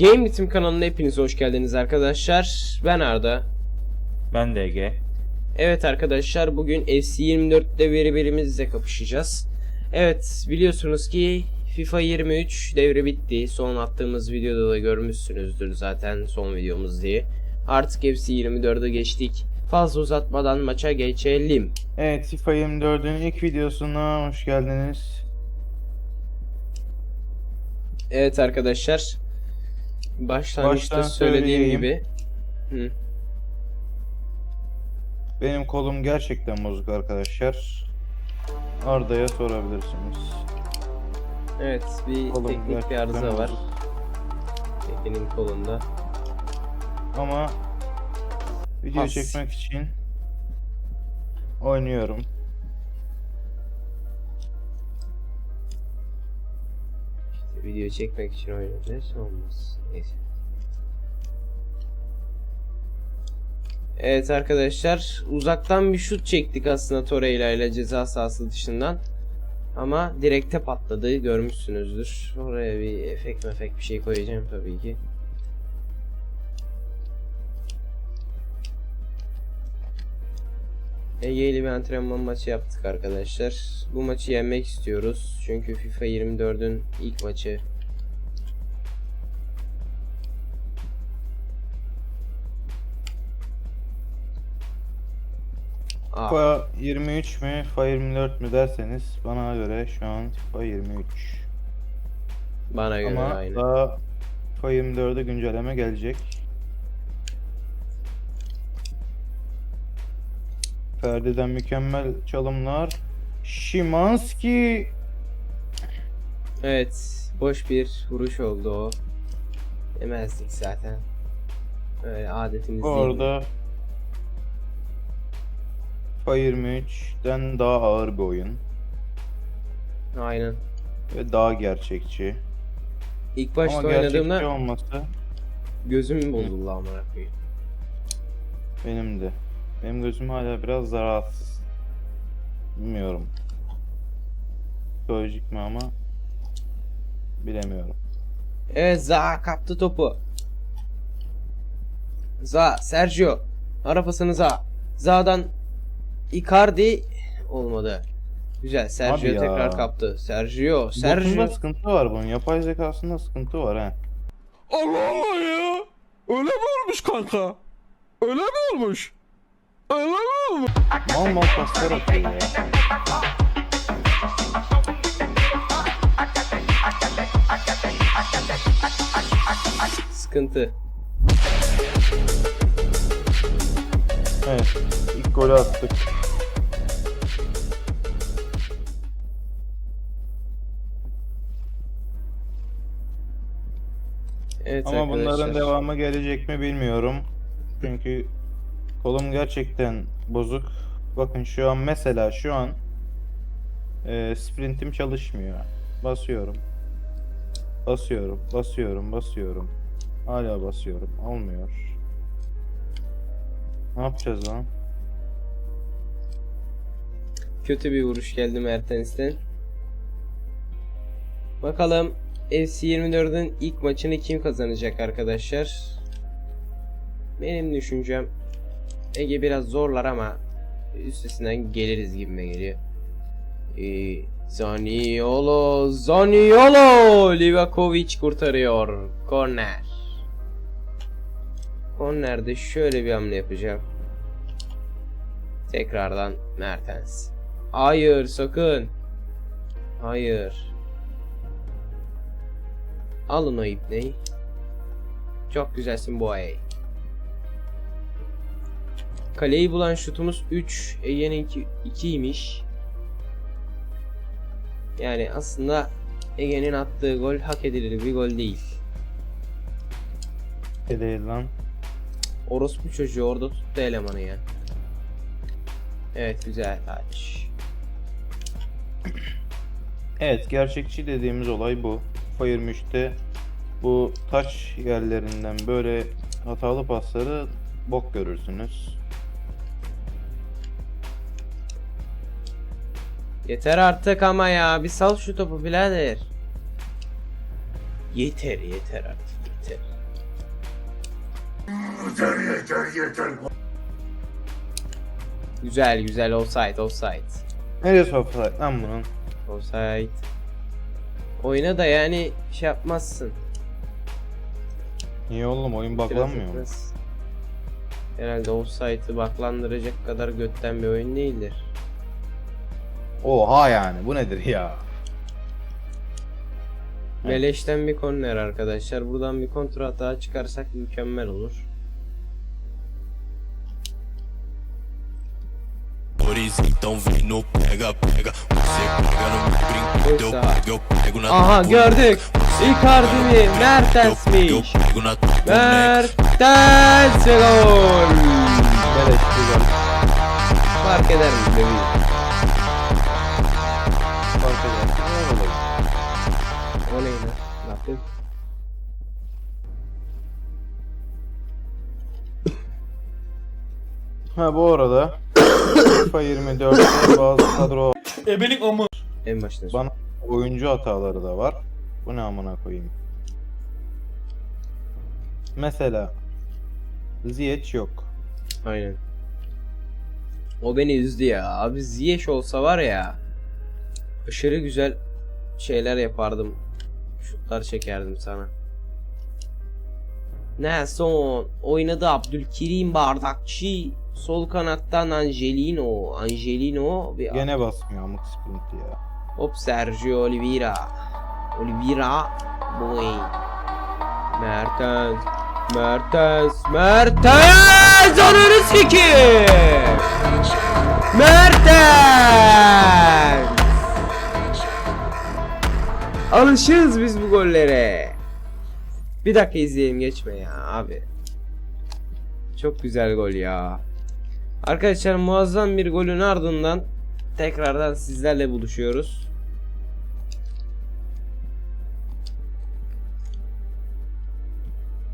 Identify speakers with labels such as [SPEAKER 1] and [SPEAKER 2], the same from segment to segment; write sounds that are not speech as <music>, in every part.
[SPEAKER 1] Game Ritim kanalına hepiniz hoş geldiniz arkadaşlar. Ben Arda.
[SPEAKER 2] Ben de Ege.
[SPEAKER 1] Evet arkadaşlar bugün FC24'te veri birimizle kapışacağız. Evet biliyorsunuz ki FIFA 23 devre bitti. Son attığımız videoda da görmüşsünüzdür zaten son videomuz diye. Artık FC24'e geçtik. Fazla uzatmadan maça geçelim.
[SPEAKER 2] Evet FIFA 24'ün ilk videosuna hoş geldiniz.
[SPEAKER 1] Evet arkadaşlar. Başlangıçta
[SPEAKER 2] Baştan
[SPEAKER 1] söylediğim
[SPEAKER 2] söyleyeyim.
[SPEAKER 1] gibi. Hı.
[SPEAKER 2] Benim kolum gerçekten bozuk arkadaşlar. Arda'ya sorabilirsiniz.
[SPEAKER 1] Evet bir
[SPEAKER 2] Kolum
[SPEAKER 1] teknik bir
[SPEAKER 2] gerçekten
[SPEAKER 1] arıza var.
[SPEAKER 2] bozuk.
[SPEAKER 1] Kolunda.
[SPEAKER 2] Ama video
[SPEAKER 1] Has.
[SPEAKER 2] çekmek için oynuyorum.
[SPEAKER 1] Video çekmek için oynayacağız. Olmaz. Neyse. Evet arkadaşlar uzaktan bir şut çektik aslında Torreira ile ceza sahası dışından. Ama direkte patladı görmüşsünüzdür. Oraya bir efekt mefek bir şey koyacağım tabii ki. Ege ile bir antrenman maçı yaptık arkadaşlar. Bu maçı yenmek istiyoruz. Çünkü FIFA 24'ün ilk maçı.
[SPEAKER 2] FIFA 23 mü FIFA 24 mü derseniz bana göre şu an FIFA 23.
[SPEAKER 1] bana göre
[SPEAKER 2] Ama
[SPEAKER 1] aynı.
[SPEAKER 2] daha FIFA 24'e güncelleme gelecek. Ferdi'den mükemmel çalımlar. Şimanski
[SPEAKER 1] Evet, boş bir vuruş oldu o. Demezdik zaten. Öyle adetimiz değil.
[SPEAKER 2] orada FIFA 23'ten daha ağır bir oyun
[SPEAKER 1] Aynen.
[SPEAKER 2] ve daha gerçekçi.
[SPEAKER 1] İlk başta
[SPEAKER 2] Ama gerçekçi
[SPEAKER 1] oynadığımda
[SPEAKER 2] olması
[SPEAKER 1] gözüm bozuldu amına koyayım.
[SPEAKER 2] benim de. Benim gözüm hala biraz zararsız. Bilmiyorum. Psikolojik mi ama bilemiyorum.
[SPEAKER 1] Evet Za kaptı topu. Za Sergio. Ara pasını Za. Za'dan Icardi olmadı. Güzel Sergio
[SPEAKER 2] Abi ya.
[SPEAKER 1] tekrar kaptı. Sergio.
[SPEAKER 2] Sergio.
[SPEAKER 1] Sergio.
[SPEAKER 2] sıkıntı var bunun. Yapay zekasında sıkıntı var ha.
[SPEAKER 3] Allah Allah ya. Öyle mi olmuş kanka? Öyle mi olmuş?
[SPEAKER 2] Mal mal paslar atıyor ya.
[SPEAKER 1] Sıkıntı.
[SPEAKER 2] Evet. ilk golü attık.
[SPEAKER 1] Evet
[SPEAKER 2] Ama bunların
[SPEAKER 1] arkadaşlar.
[SPEAKER 2] devamı gelecek mi bilmiyorum. Çünkü kolum gerçekten bozuk. Bakın şu an mesela şu an e, sprintim çalışmıyor. Basıyorum. Basıyorum, basıyorum, basıyorum. Hala basıyorum. Olmuyor. Ne yapacağız lan?
[SPEAKER 1] Kötü bir vuruş geldi Mertens'ten. Bakalım FC24'ün ilk maçını kim kazanacak arkadaşlar? Benim düşüncem Ege biraz zorlar ama üstesinden geliriz gibime geliyor. Ee, Zaniolo, Zaniolo, Livakovic kurtarıyor. Korner. Kornerde şöyle bir hamle yapacağım. Tekrardan Mertens. Hayır sakın. Hayır. Alın o ipneyi. Çok güzelsin bu ay. Kaleyi bulan şutumuz 3. Ege'ninki 2'ymiş. Yani aslında Ege'nin attığı gol hak edilir bir gol değil.
[SPEAKER 2] Ne değil lan?
[SPEAKER 1] Orospu çocuğu orada tuttu elemanı ya. Evet güzel taç.
[SPEAKER 2] Evet, gerçekçi dediğimiz olay bu. 23'te bu taş yerlerinden böyle hatalı pasları bok görürsünüz.
[SPEAKER 1] Yeter artık ama ya bir sal şu topu birader. Yeter yeter artık yeter. gitti. Güzel güzel offside offside.
[SPEAKER 2] Neresi offside lan bunun?
[SPEAKER 1] Offside. Oyuna da yani şey yapmazsın.
[SPEAKER 2] Niye oğlum oyun baklanmıyor mu?
[SPEAKER 1] Herhalde offside'ı baklandıracak kadar götten bir oyun değildir.
[SPEAKER 2] Oha yani bu nedir ya?
[SPEAKER 1] Beleşten bir korner arkadaşlar. Buradan bir kontra hata çıkarsak mükemmel olur. Aha gördük. Icardi mi?
[SPEAKER 4] tua boneca.
[SPEAKER 1] Mertens ve gol.
[SPEAKER 2] Beleş güzel.
[SPEAKER 1] Fark eder mi?
[SPEAKER 2] Edersin. Ne
[SPEAKER 1] yaptın?
[SPEAKER 2] Ha bu arada FIFA 24'te bazı kadro
[SPEAKER 1] En baştan sor.
[SPEAKER 2] bana oyuncu hataları da var. Bu ne amına koyayım. Mesela Ziyech yok.
[SPEAKER 1] Aynen. O beni üzdü ya. Abi Ziyech olsa var ya. Aşırı güzel şeyler yapardım. Şutlar çekerdim sana. Nelson oynadı Abdülkerim Bardakçı. Sol kanattan Angelino. Angelino bir
[SPEAKER 2] Gene basmıyor amık sprint ya.
[SPEAKER 1] Hop Sergio Oliveira. Oliveira. Boy. Mertens. Mertens. Mertens. Ananı sikeyim. Mertens. Alışığız biz bu gollere. Bir dakika izleyelim geçme ya abi. Çok güzel gol ya. Arkadaşlar muazzam bir golün ardından tekrardan sizlerle buluşuyoruz.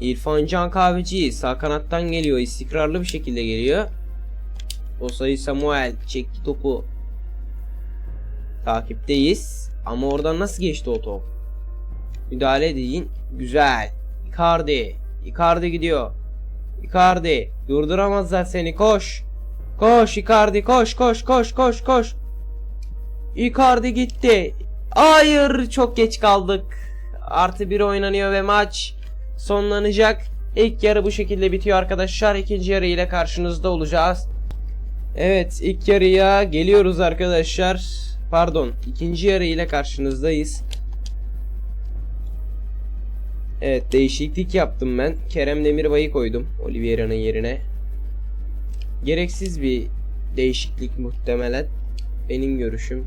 [SPEAKER 1] İrfan Can Kahveci sağ kanattan geliyor. istikrarlı bir şekilde geliyor. Osayi Samuel çekti topu. Takipteyiz. Ama oradan nasıl geçti o top? Müdahale edin. Güzel. Icardi. Icardi gidiyor. Icardi. Durduramazlar seni. Koş. Koş Icardi. Koş koş koş koş koş. Icardi gitti. Hayır çok geç kaldık. Artı bir oynanıyor ve maç sonlanacak. İlk yarı bu şekilde bitiyor arkadaşlar. İkinci yarı ile karşınızda olacağız. Evet ilk yarıya geliyoruz arkadaşlar. Pardon ikinci yarı ile karşınızdayız. Evet değişiklik yaptım ben. Kerem Demirbay'ı koydum Oliveira'nın yerine. Gereksiz bir değişiklik muhtemelen. Benim görüşüm.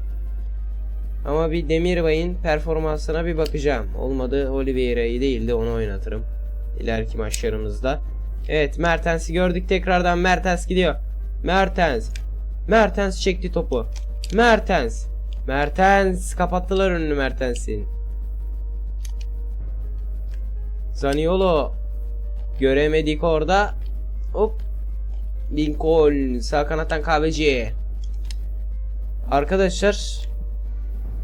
[SPEAKER 1] Ama bir Demirbay'ın performansına bir bakacağım. Olmadı Oliveira'yı değil de onu oynatırım. İleriki maçlarımızda. Evet Mertens'i gördük tekrardan Mertens gidiyor. Mertens. Mertens çekti topu. Mertens. Mertens kapattılar önünü Mertens'in. Zaniolo göremedik orada. Hop. Lincoln sağ kanattan kahveci. Arkadaşlar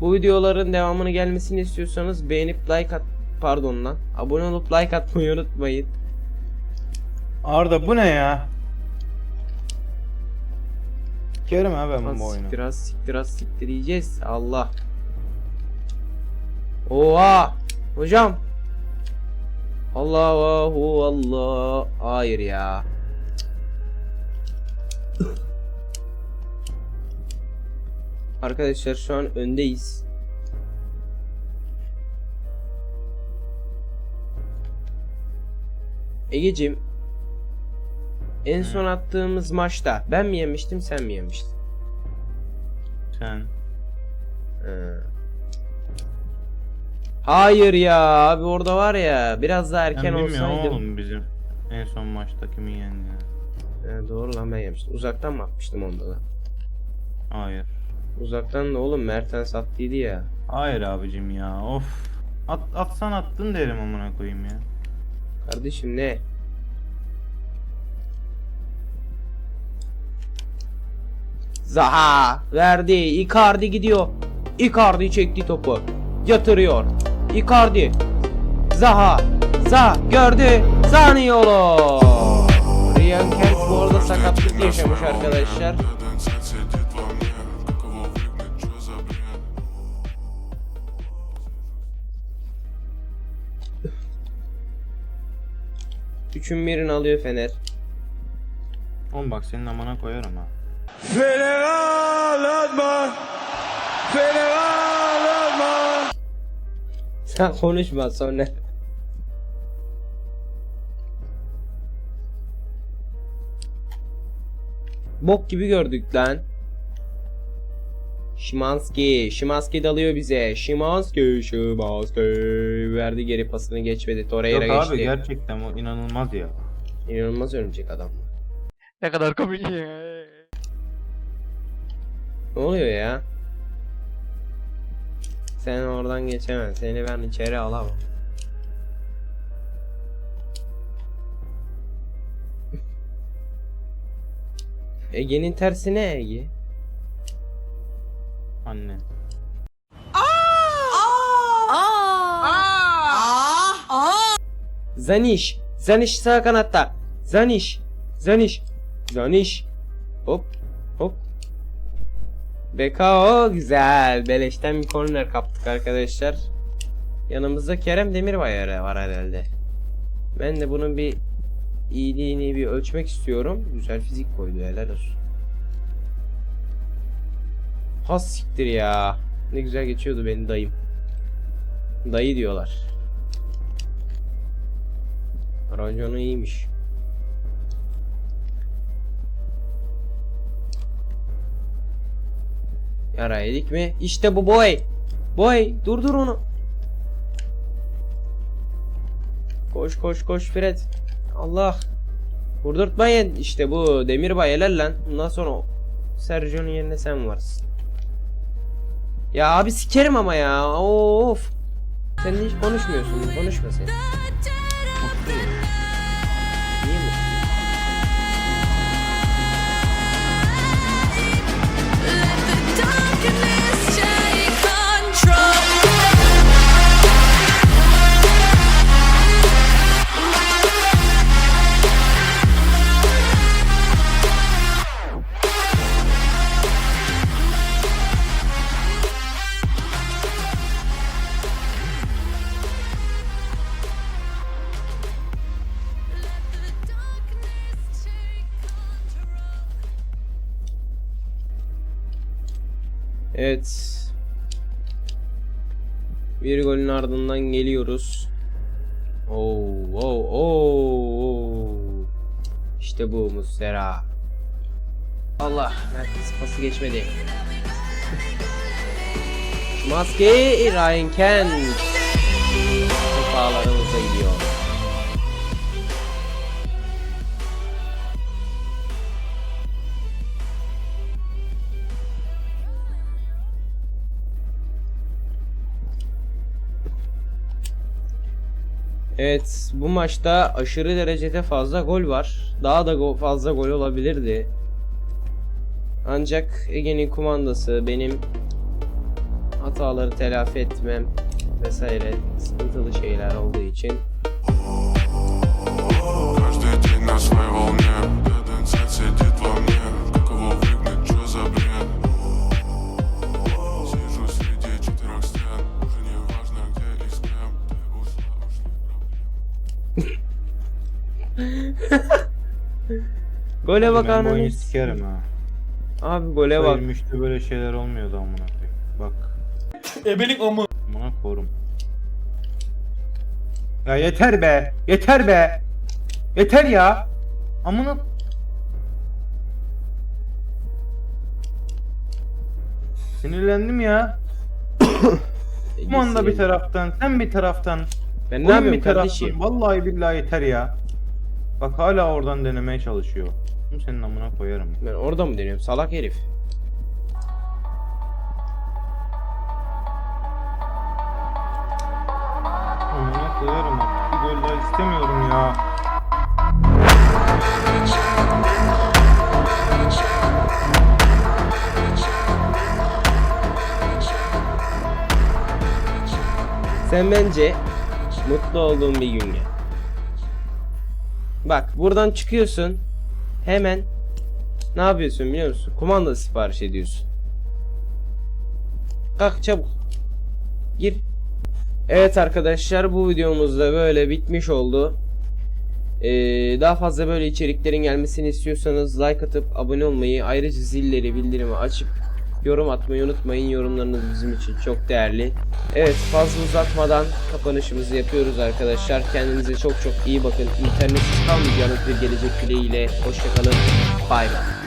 [SPEAKER 1] bu videoların devamını gelmesini istiyorsanız beğenip like at pardon lan abone olup like atmayı unutmayın.
[SPEAKER 2] Arda bu ne ya? Kerim ha ben bu oyunu.
[SPEAKER 1] siktir az siktir az siktir yiyeceğiz. Allah. Oha. Hocam. Allahu Allah. Hayır ya. Arkadaşlar şu an öndeyiz. Egeciğim en son attığımız maçta ben mi yemiştim sen mi yemiştin?
[SPEAKER 2] Sen.
[SPEAKER 1] Ee. Hayır ya abi orada var ya biraz daha erken
[SPEAKER 2] Ben
[SPEAKER 1] olsaydım.
[SPEAKER 2] oğlum bizim en son maçta kimin yendi ya?
[SPEAKER 1] Ee, doğru lan ben yemiştim. Uzaktan mı atmıştım onda da?
[SPEAKER 2] Hayır.
[SPEAKER 1] Uzaktan da oğlum Mertens attıydı ya.
[SPEAKER 2] Hayır abicim ya of. At, atsan attın derim amına koyayım ya.
[SPEAKER 1] Kardeşim ne? Zaha verdi. Icardi gidiyor. Icardi çekti topu. Yatırıyor. Icardi. Zaha. Za gördü. Zaniolo. Ryan Kent bu arada sakatlık yaşamış arkadaşlar. Üçün birini alıyor Fener.
[SPEAKER 2] Oğlum bak senin amına koyarım ha.
[SPEAKER 1] Sen konuşma sonra. Bok gibi gördük lan. Şimanski, Şimanski dalıyor bize. Şimanski, Şimanski verdi geri pasını geçmedi. Torreira
[SPEAKER 2] Yok
[SPEAKER 1] geçti.
[SPEAKER 2] abi gerçekten o inanılmaz ya.
[SPEAKER 1] İnanılmaz örümcek adam.
[SPEAKER 5] Ne kadar komik ya.
[SPEAKER 1] Ne oluyor ya? Sen oradan geçemezsin. Seni ben içeri alamam. <laughs> Ege'nin tersi ne Ege?
[SPEAKER 2] Anne.
[SPEAKER 1] Zaniş. Zaniş sağ kanatta. Zaniş. Zaniş. Zaniş. Hop. BKO güzel. Beleşten bir korner kaptık arkadaşlar. Yanımızda Kerem Demirbayar var herhalde. Ben de bunun bir iyiliğini bir ölçmek istiyorum. Güzel fizik koydu helal olsun. Has siktir ya. Ne güzel geçiyordu benim dayım. Dayı diyorlar. Raconu iyiymiş. Yara yedik mi? İşte bu boy. Boy durdur onu. Koş koş koş Fred. Allah. Vurdurtmayın. İşte bu Demirbay helal lan. Bundan sonra Sergio'nun yerine sen varsın. Ya abi sikerim ama ya. Of. Sen hiç konuşmuyorsun. Konuşma sen. Evet. Bir golün ardından geliyoruz. Oo, oo, oo. İşte bu Muslera. Allah, merkez pası geçmedi. Maske Ryan Kent. Top ağlarımıza gidiyor. Evet, bu maçta aşırı derecede fazla gol var. Daha da go- fazla gol olabilirdi. Ancak Ege'nin kumandası benim hataları telafi etmem vesaire sıkıntılı şeyler olduğu için Gole bak
[SPEAKER 2] ben bu oyunu
[SPEAKER 1] ananı.
[SPEAKER 2] sikerim ha.
[SPEAKER 1] Abi gole bak.
[SPEAKER 2] Ölmüştü böyle şeyler olmuyordu amına koyayım. Bak.
[SPEAKER 3] Ebelik amı.
[SPEAKER 2] Amına korum. Ya yeter be. Yeter be. Yeter ya. Amına Sinirlendim ya. <coughs> Kumanda bir taraftan, sen bir taraftan.
[SPEAKER 1] Ben ne
[SPEAKER 2] oyun
[SPEAKER 1] yapıyorum
[SPEAKER 2] bir taraftan.
[SPEAKER 1] kardeşim?
[SPEAKER 2] Vallahi billahi yeter ya. Bak hala oradan denemeye çalışıyor. Senin amına koyarım.
[SPEAKER 1] Ben orada mı deniyorum salak herif?
[SPEAKER 2] Amına koyarım. Bir gol daha istemiyorum ya.
[SPEAKER 1] Sen bence mutlu olduğun bir gün gel. Bak buradan çıkıyorsun. Hemen ne yapıyorsun biliyor musun? Kumanda sipariş ediyorsun. Kalk çabuk. Gir. Evet arkadaşlar bu videomuz da böyle bitmiş oldu. Ee, daha fazla böyle içeriklerin gelmesini istiyorsanız like atıp abone olmayı ayrıca zilleri bildirimi açıp yorum atmayı unutmayın. Yorumlarınız bizim için çok değerli. Evet fazla uzatmadan kapanışımızı yapıyoruz arkadaşlar. Kendinize çok çok iyi bakın. İnternetsiz kalmayacağınız bir gelecek dileğiyle. Hoşçakalın. Bay bay.